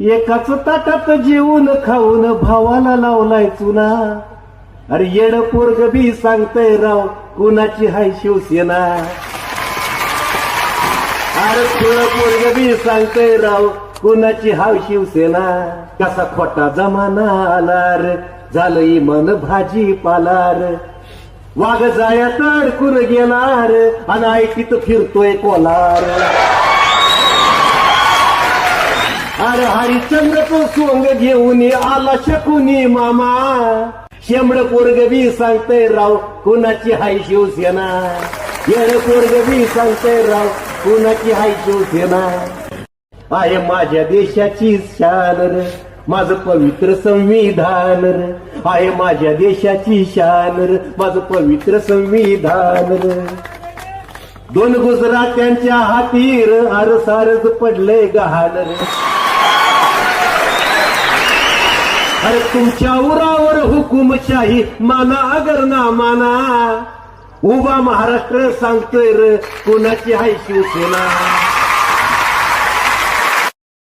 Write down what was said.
एकाच ताटात जेवून खाऊन भावाला लावलाय चुना. अरे येड पोरग बी सांगतय राव कुणाची हाय शिवसेना? अरे थोड पोरग बी सांगतय राव कुणाची हाव शिवसेना? कसा खोटा जमाना आलार झालं इमन भाजी पालार. वाघ जायात अडकून गेलार आणि ऐकीत फिरतोय कोलार. अरे हरिश्चंद्र तो सोंग घेऊन आला शकुनी मामा. शेंबड पोरग बी सांगतय राव कुणाची हाय शिवसेना? येड पोरग बी सांगतय राव कुणाची हाय शिवसेना? आहे माझ्या देशाची शान र माझं पवित्र संविधान र. आहे माझ्या देशाची शान र माझं पवित्र संविधान र. दोन गुजरात्यांच्या हातीर अरसारच पडलंय गहाण रे. अरे तुमच्या उरावर हुकुमशाही माना अगर ना माना. उभा महाराष्ट्र सांगतोय र कुणाची हाय शिवसेना